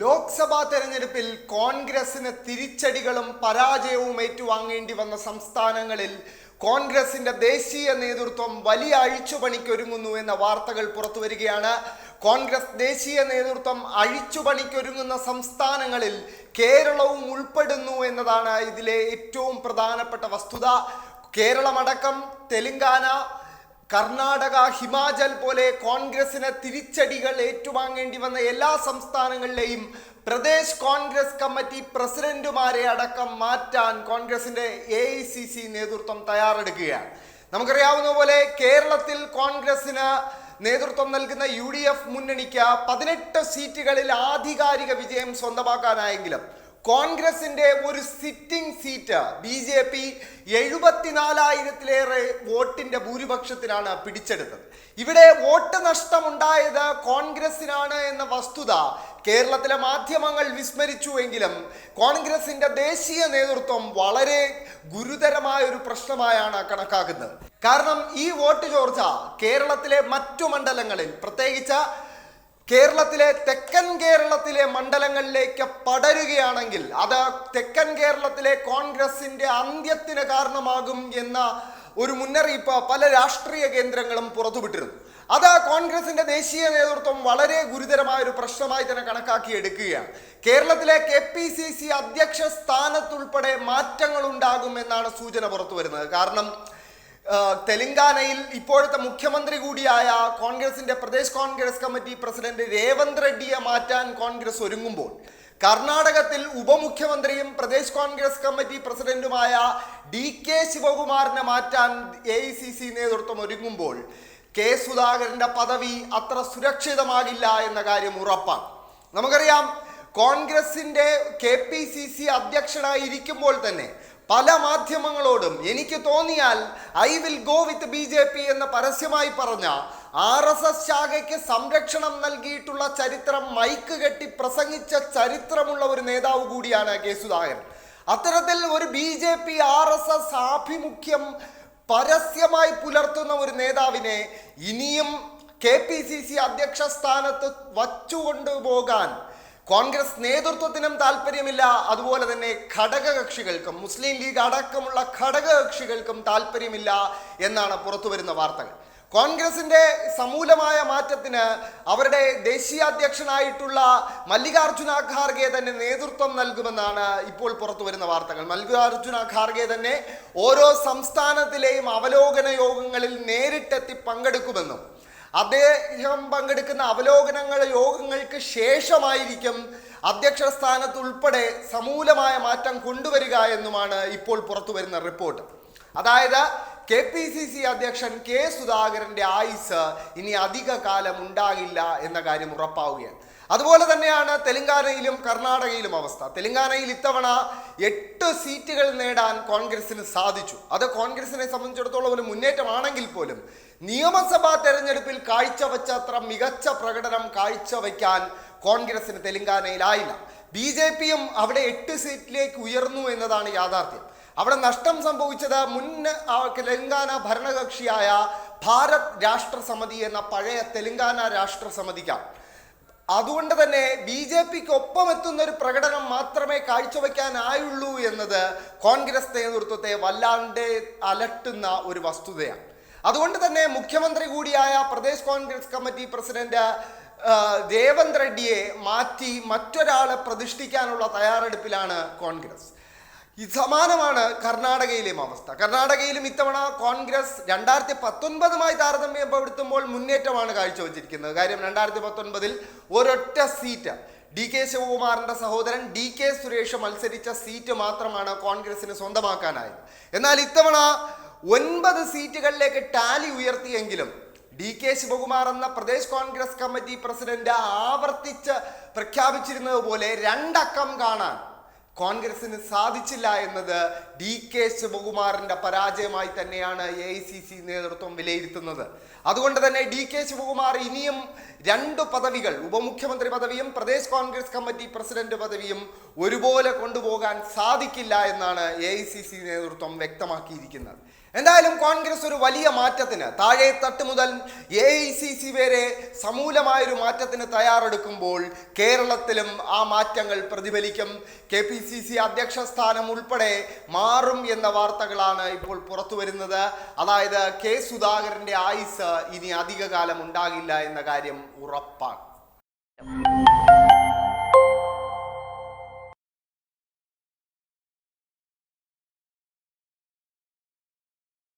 ലോക്സഭാ തെരഞ്ഞെടുപ്പിൽ കോൺഗ്രസിന് തിരിച്ചടികളും പരാജയവും ഏറ്റുവാങ്ങേണ്ടി വന്ന സംസ്ഥാനങ്ങളിൽ കോൺഗ്രസിന്റെ ദേശീയ നേതൃത്വം വലിയ അഴിച്ചുപണിക്കൊരുങ്ങുന്നു എന്ന വാർത്തകൾ പുറത്തു വരികയാണ്. കോൺഗ്രസ് ദേശീയ നേതൃത്വം അഴിച്ചുപണിക്കൊരുങ്ങുന്ന സംസ്ഥാനങ്ങളിൽ കേരളവും ഉൾപ്പെടുന്നു എന്നതാണ് ഇതിലെ ഏറ്റവും പ്രധാനപ്പെട്ട വസ്തുത. കേരളമടക്കം തെലങ്കാന കർണാടക ഹിമാചൽ പോലെ കോൺഗ്രസിന് തിരിച്ചടികൾ ഏറ്റുവാങ്ങേണ്ടി വന്ന എല്ലാ സംസ്ഥാനങ്ങളിലെയും പ്രദേശ് കോൺഗ്രസ് കമ്മിറ്റി പ്രസിഡന്റുമാരെ അടക്കം മാറ്റാൻ കോൺഗ്രസിന്റെ എ നേതൃത്വം തയ്യാറെടുക്കുകയാണ്. നമുക്കറിയാവുന്ന പോലെ കേരളത്തിൽ കോൺഗ്രസിന് നേതൃത്വം നൽകുന്ന യു ഡി എഫ് മുന്നണിക്ക് പതിനെട്ട് സീറ്റുകളിൽ ആധികാരിക വിജയം സ്വന്തമാക്കാനായെങ്കിലും കോൺഗ്രസിന്റെ ഒരു sitting seat B J P എഴുപത്തിനാലായിരത്തിലേറെ വോട്ടിന്റെ ഭൂരിപക്ഷത്തിനാണ് പിടിച്ചെടുത്തത്. ഇവിടെ വോട്ട് നഷ്ടമുണ്ടായത് കോൺഗ്രസിനാണ് എന്ന വസ്തുത കേരളത്തിലെ മാധ്യമങ്ങൾ വിസ്മരിച്ചുവെങ്കിലും കോൺഗ്രസിന്റെ ദേശീയ നേതൃത്വം വളരെ ഗുരുതരമായ ഒരു പ്രശ്നമായാണ് കണക്കാക്കുന്നത്. കാരണം ഈ വോട്ട് ചോർച്ച കേരളത്തിലെ മറ്റു മണ്ഡലങ്ങളിൽ പ്രത്യേകിച്ച് കേരളത്തിലെ തെക്കൻ കേരളത്തിലെ മണ്ഡലങ്ങളിലേക്ക് പടരുകയാണെങ്കിൽ അത് തെക്കൻ കേരളത്തിലെ കോൺഗ്രസിന്റെ അന്ത്യത്തിന് കാരണമാകും എന്ന ഒരു മുന്നറിയിപ്പ് പല രാഷ്ട്രീയ കേന്ദ്രങ്ങളും പുറത്തുവിട്ടിരുന്നു. അത് കോൺഗ്രസിന്റെ ദേശീയ നേതൃത്വം വളരെ ഗുരുതരമായ ഒരു പ്രശ്നമായി തന്നെ കണക്കാക്കി എടുക്കുകയാണ്. കേരളത്തിലെ കെ പി സി സി അധ്യക്ഷ സ്ഥാനത്തുൾപ്പെടെ മാറ്റങ്ങൾ ഉണ്ടാകുമെന്നാണ് സൂചന പുറത്തു വരുന്നത് കാരണം തെലങ്കാനയിൽ ഇപ്പോഴത്തെ മുഖ്യമന്ത്രി കൂടിയായ കോൺഗ്രസിന്റെ Pradesh Congress committee president Revanth റെഡ്ഡിയെ മാറ്റാൻ കോൺഗ്രസ് ഒരുങ്ങുമ്പോൾ കർണാടകത്തിൽ ഉപമുഖ്യമന്ത്രിയും പ്രദേശ് കോൺഗ്രസ് കമ്മിറ്റി പ്രസിഡന്റുമായ ഡി കെ ശിവകുമാറിനെ മാറ്റാൻ എ ഐ സി സി നേതൃത്വം ഒരുങ്ങുമ്പോൾ കെ സുധാകരന്റെ പദവി അത്ര സുരക്ഷിതമാകില്ല എന്ന കാര്യം ഉറപ്പാണ്. നമുക്കറിയാം കോൺഗ്രസിന്റെ കെ പി സി സി അധ്യക്ഷനായിരിക്കുമ്പോൾ തന്നെ പല മാധ്യമങ്ങളോടും എനിക്ക് തോന്നിയാൽ I will go with B J P എന്ന് പരസ്യമായി പറഞ്ഞ ആർ എസ് എസ് ശാഖയ്ക്ക് സംരക്ഷണം നൽകിയിട്ടുള്ള ചരിത്രം മൈക്ക് കെട്ടി പ്രസംഗിച്ച ചരിത്രമുള്ള ഒരു നേതാവ് കൂടിയാണ് കെ സുധാകരൻ. അത്തരത്തിൽ ഒരു B J P R S S ആഭിമുഖ്യം പരസ്യമായി പുലർത്തുന്ന ഒരു നേതാവിനെ ഇനിയും കെ പി സി സി അധ്യക്ഷ സ്ഥാനത്ത് വച്ചുകൊണ്ടുപോകാൻ കോൺഗ്രസ് നേതൃത്വത്തിനും താല്പര്യമില്ല അതുപോലെ തന്നെ ഘടകകക്ഷികൾക്കും മുസ്ലിം ലീഗ് അടക്കമുള്ള ഘടകകക്ഷികൾക്കും താല്പര്യമില്ല എന്നാണ് പുറത്തു വരുന്ന വാർത്തകൾ. കോൺഗ്രസിന്റെ സമൂലമായ മാറ്റത്തിന് അവരുടെ ദേശീയ അധ്യക്ഷനായിട്ടുള്ള മല്ലികാർജുന ഖാർഗെ തന്നെ നേതൃത്വം നൽകുമെന്നാണ് ഇപ്പോൾ പുറത്തു വരുന്ന വാർത്തകൾ. മല്ലികാർജുന ഖാർഗെ തന്നെ ഓരോ സംസ്ഥാനത്തിലെയും അവലോകന യോഗങ്ങളിൽ നേരിട്ടെത്തി പങ്കെടുക്കുമെന്നും അദ്ദേഹം പങ്കെടുക്കുന്ന അവലോകനങ്ങൾ യോഗങ്ങൾക്ക് ശേഷമായിരിക്കും അധ്യക്ഷ സ്ഥാനത്ത് ഉൾപ്പെടെ സമൂലമായ മാറ്റം കൊണ്ടുവരിക എന്നുമാണ് ഇപ്പോൾ പുറത്തു വരുന്ന റിപ്പോർട്ട്. അതായത് കെ പി സി സി അധ്യക്ഷൻ കെ സുധാകരന്റെ ആയുസ് ഇനി അധിക കാലം ഉണ്ടാകില്ല എന്ന കാര്യം ഉറപ്പാവുകയാണ്. അതുപോലെ തന്നെയാണ് തെലങ്കാനയിലും കർണാടകയിലും അവസ്ഥ. തെലങ്കാനയിൽ ഇത്തവണ എട്ട് സീറ്റുകൾ നേടാൻ കോൺഗ്രസിന് സാധിച്ചു. അത് കോൺഗ്രസിനെ സംബന്ധിച്ചിടത്തോളം ഒരു മുന്നേറ്റമാണെങ്കിൽ പോലും നിയമസഭാ തെരഞ്ഞെടുപ്പിൽ കാഴ്ചവെച്ച അത്ര മികച്ച പ്രകടനം കാഴ്ചവെക്കാൻ കോൺഗ്രസിന് തെലങ്കാനയിലായില്ല. ബി ജെ പിയും അവിടെ എട്ട് സീറ്റിലേക്ക് ഉയർന്നു എന്നതാണ് യാഥാർത്ഥ്യം. അവിടെ നഷ്ടം സംഭവിച്ചത് മുൻ തെലങ്കാന ഭരണകക്ഷിയായ ഭാരത് രാഷ്ട്രസമിതി എന്ന പഴയ തെലങ്കാന രാഷ്ട്രസമിതിക്കാണ്. അതുകൊണ്ട് തന്നെ ബി ജെ പിക്ക് ഒപ്പം എത്തുന്ന ഒരു പ്രകടനം മാത്രമേ കാഴ്ചവെക്കാനായുള്ളൂ എന്നത് കോൺഗ്രസ് നേതൃത്വത്തെ വല്ലാണ്ട് അലട്ടുന്ന ഒരു വസ്തുതയാണ്. അതുകൊണ്ട് തന്നെ മുഖ്യമന്ത്രി കൂടിയായ പ്രദേശ് കോൺഗ്രസ് കമ്മിറ്റി പ്രസിഡന്റ് ആ, രേവന്ത് റെഡ്ഡിയെ മാറ്റി മറ്റൊരാളെ പ്രതിഷ്ഠിക്കാനുള്ള തയ്യാറെടുപ്പിലാണ് കോൺഗ്രസ്. സമാനമാണ് കർണാടകയിലെയും അവസ്ഥ. കർണാടകയിലും ഇത്തവണ കോൺഗ്രസ് രണ്ടായിരത്തി പത്തൊൻപതുമായി താരതമ്യപ്പെടുത്തുമ്പോൾ മുന്നേറ്റമാണ് കാഴ്ചവെച്ചിരിക്കുന്നത്. കാര്യം രണ്ടായിരത്തി പത്തൊൻപതിൽ ഒരൊറ്റ സീറ്റ് ഡി കെ ശിവകുമാറിന്റെ സഹോദരൻ ഡി കെ സുരേഷ് മത്സരിച്ച സീറ്റ് മാത്രമാണ് കോൺഗ്രസിന് സ്വന്തമാക്കാനായത്. എന്നാൽ ഇത്തവണ ഒൻപത് സീറ്റുകളിലേക്ക് ടാലി ഉയർത്തിയെങ്കിലും ഡി കെ ശിവകുമാർ എന്ന പ്രദേശ് കോൺഗ്രസ് കമ്മിറ്റി പ്രസിഡന്റ് ആവർത്തിച്ച് പ്രഖ്യാപിച്ചിരുന്നത് പോലെ രണ്ടക്കം കാണാൻ കോൺഗ്രസിന് സാധിച്ചില്ല എന്നത് ഡി കെ ശിവകുമാറിന്റെ പരാജയമായി തന്നെയാണ് എ ഐ സി സി നേതൃത്വം വിലയിരുത്തുന്നത്. അതുകൊണ്ട് തന്നെ ഡി കെ ശിവകുമാർ ഇനിയും രണ്ട് പദവികൾ ഉപമുഖ്യമന്ത്രി പദവിയും പ്രദേശ് കോൺഗ്രസ് കമ്മിറ്റി പ്രസിഡന്റ് പദവിയും ഒരുപോലെ കൊണ്ടുപോകാൻ സാധിക്കില്ല എന്നാണ് എ നേതൃത്വം വ്യക്തമാക്കിയിരിക്കുന്നത്. എന്തായാലും കോൺഗ്രസ് ഒരു വലിയ മാറ്റത്തിന് താഴെ തട്ട് മുതൽ എ ഐ സി സി വരെ സമൂലമായൊരു മാറ്റത്തിന് തയ്യാറെടുക്കുമ്പോൾ കേരളത്തിലും ആ മാറ്റങ്ങൾ പ്രതിഫലിക്കും. കെ പി സി സി അധ്യക്ഷ സ്ഥാനം ഉൾപ്പെടെ മാറും എന്ന വാർത്തകളാണ് ഇപ്പോൾ പുറത്തു വരുന്നത്. അതായത് കെ സുധാകരന്റെ ആയുസ് ഇനി അധികകാലം ഉണ്ടാകില്ല എന്ന കാര്യം ഉറപ്പാണ്.